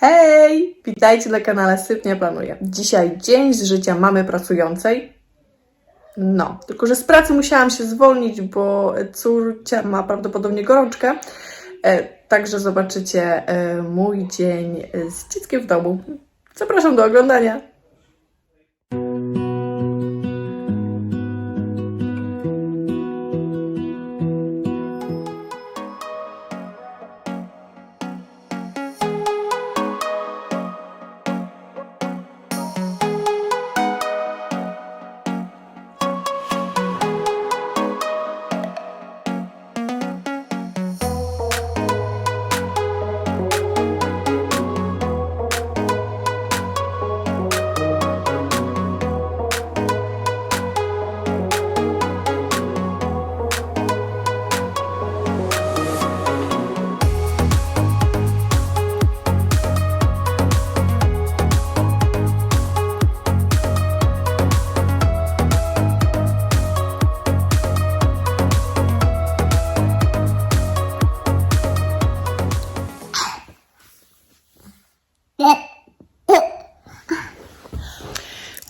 Hej! Witajcie na kanale Sypnia Planuję. Dzisiaj dzień z życia mamy pracującej. No, tylko że z pracy musiałam się zwolnić, bo córcia ma prawdopodobnie gorączkę. E, także zobaczycie e, mój dzień z dzieckiem w domu. Zapraszam do oglądania.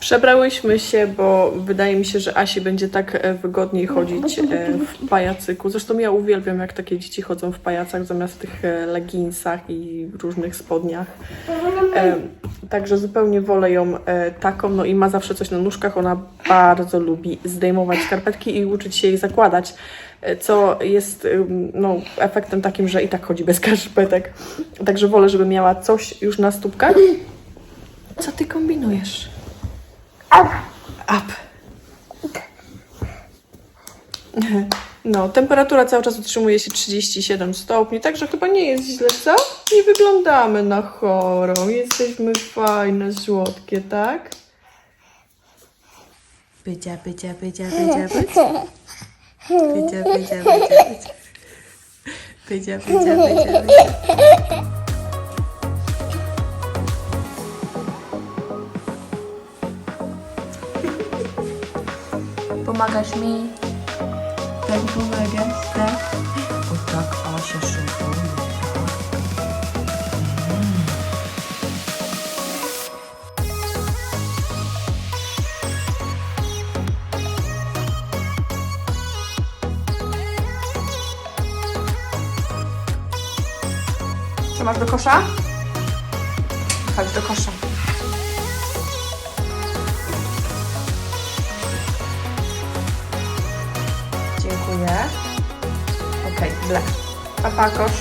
Przebrałyśmy się, bo wydaje mi się, że Asi będzie tak e, wygodniej chodzić e, w pajacyku. Zresztą ja uwielbiam, jak takie dzieci chodzą w pajacach zamiast w tych e, leginsach i różnych spodniach. Także zupełnie wolę ją taką, no i ma zawsze coś na nóżkach. Ona bardzo lubi zdejmować skarpetki i uczyć się jej zakładać, co jest no, efektem takim, że i tak chodzi bez skarpetek. Także wolę, żeby miała coś już na stópkach. Co ty kombinujesz? Up. No, temperatura cały czas utrzymuje się 37 stopni, także chyba nie jest źle, co? Nie wyglądamy na chorą, jesteśmy fajne, słodkie, tak? Bycia, bycia, bycia, bycia, bycia. Bycia, bycia, bycia, bycia. Bycia, bycia, bycia, bycia. Pomagasz mi? Tak pomagasz, tak? O tak, Asia szykuje. Co masz do kosza? Chodź do kosza. Dziękuję. Okej, ble. Papa, kosz.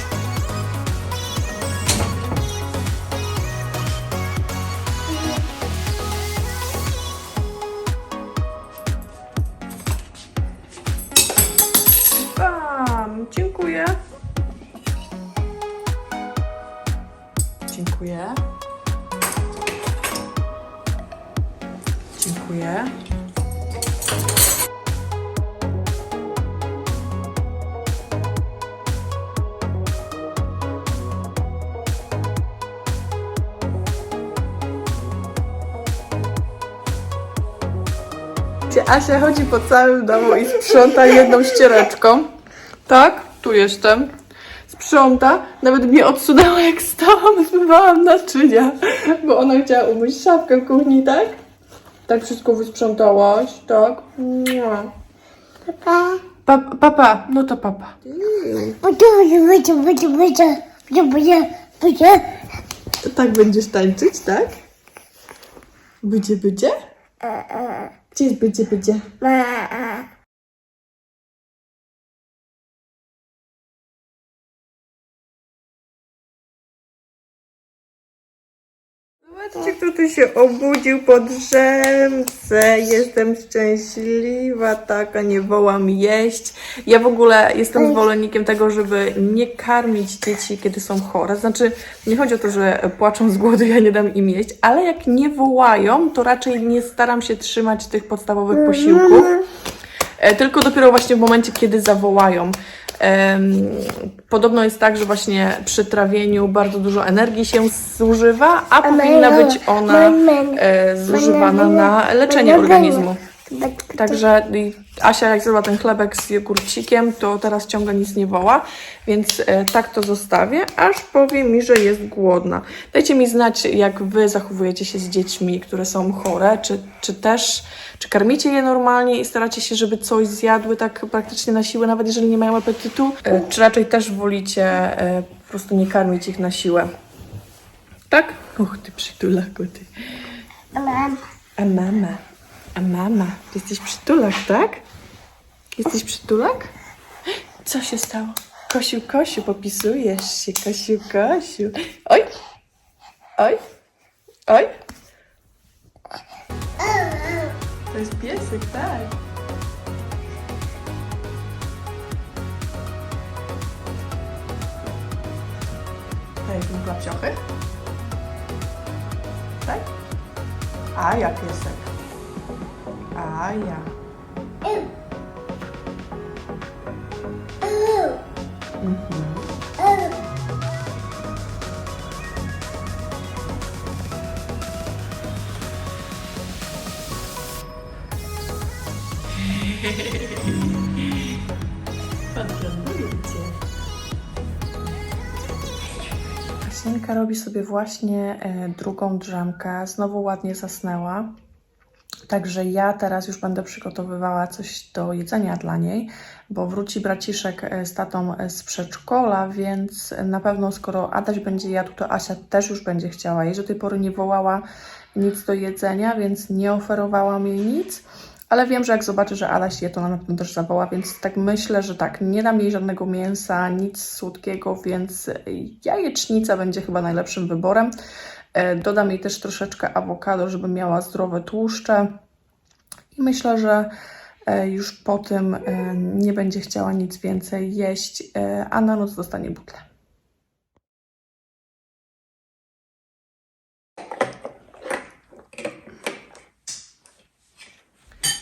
Bam! Dziękuję. Dziękuję. Dziękuję. Gdzie Asia chodzi po całym domu i sprząta jedną ściereczką. Tak, tu jestem. Sprząta. Nawet mnie odsunęła jak stałam, zmywałam naczynia. Bo ona chciała umyć szafkę w kuchni, tak? Tak wszystko wysprzątałaś, tak? Papa. Pa, papa, no to papa. To tak będziesz tańczyć, tak? Bycie, bycie? Gdzie jest bycie, Zobaczcie, kto tu się obudził po drzemce. Jestem szczęśliwa, taka, nie wołam jeść. Ja w ogóle jestem zwolennikiem tego, żeby nie karmić dzieci, kiedy są chore. Znaczy, nie chodzi o to, że płaczą z głodu, ja nie dam im jeść, ale jak nie wołają, to raczej nie staram się trzymać tych podstawowych posiłków. E, Tylko dopiero właśnie w momencie, kiedy zawołają. Podobno jest tak, że właśnie przy trawieniu bardzo dużo energii się zużywa, a powinna być ona e, zużywana na leczenie organizmu. Także Asia jak zrobiła ten chlebek z jogurcikiem, to teraz ciągle nic nie woła, więc e, tak to zostawię, aż powie mi, że jest głodna. Dajcie mi znać, jak wy zachowujecie się z dziećmi, które są chore, czy, czy też, czy karmicie je normalnie i staracie się, żeby coś zjadły tak praktycznie na siłę, nawet jeżeli nie mają apetytu, e, czy raczej też wolicie e, po prostu nie karmić ich na siłę. Tak? Och, ty przytulaku, ty. Mam. A mama, a mama, ty jesteś przytulak, tak? Jesteś przytulak? Co się stało? Kosiu, Kosiu, popisujesz się, Kosiu, Kosiu. Oj, oj, oj. To jest piesek, tak. Daj mi klapciochy. Tak? A ja piesek. A ja. Kasinka robi sobie właśnie e, drugą drzemkę. Znowu ładnie zasnęła. Także ja teraz już będę przygotowywała coś do jedzenia dla niej, bo wróci braciszek e, z tatą e, z przedszkola, więc na pewno skoro Adaś będzie jadł, to Asia też już będzie chciała. Jej do tej pory nie wołała nic do jedzenia, więc nie oferowałam jej nic. Ale wiem, że jak zobaczy, że Adaś je, to na pewno też zawoła, więc tak myślę, że tak, nie dam jej żadnego mięsa, nic słodkiego, więc jajecznica będzie chyba najlepszym wyborem. E, Dodam jej też troszeczkę awokado, żeby miała zdrowe tłuszcze. I myślę, że e, już po tym e, nie będzie chciała nic więcej jeść, a na noc dostanie butlę.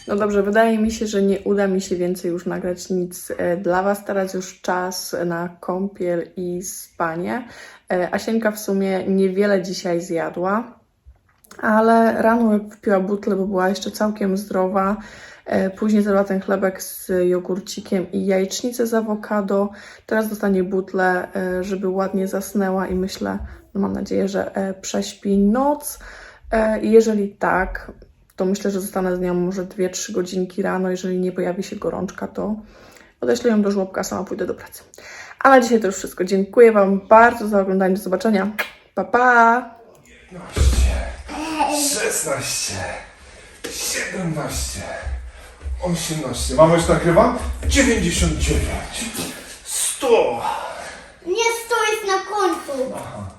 No dobrze, wydaje mi się, że nie uda mi się więcej już nagrać nic e, dla Was. Teraz już czas na kąpiel i spanie. E, Asieńka w sumie niewiele dzisiaj zjadła, ale rano jak wypiła butlę, bo była jeszcze całkiem zdrowa. E, Później zjadła ten chlebek z jogurcikiem i jajecznicę z awokado. Teraz dostanie butlę, żeby ładnie zasnęła i myślę, no mam nadzieję, że prześpi noc. Jeżeli tak, to myślę, że zostanę z nią może 2-3 godzinki rano. Jeżeli nie pojawi się gorączka, to odeślę ją do żłobka, sama pójdę do pracy. A na dzisiaj to już wszystko. Dziękuję Wam bardzo za oglądanie. Do zobaczenia. Pa, pa! 16, 17, 18. Mama już nagrywa? 99, 100. Nie, sto jest na końcu. Aha.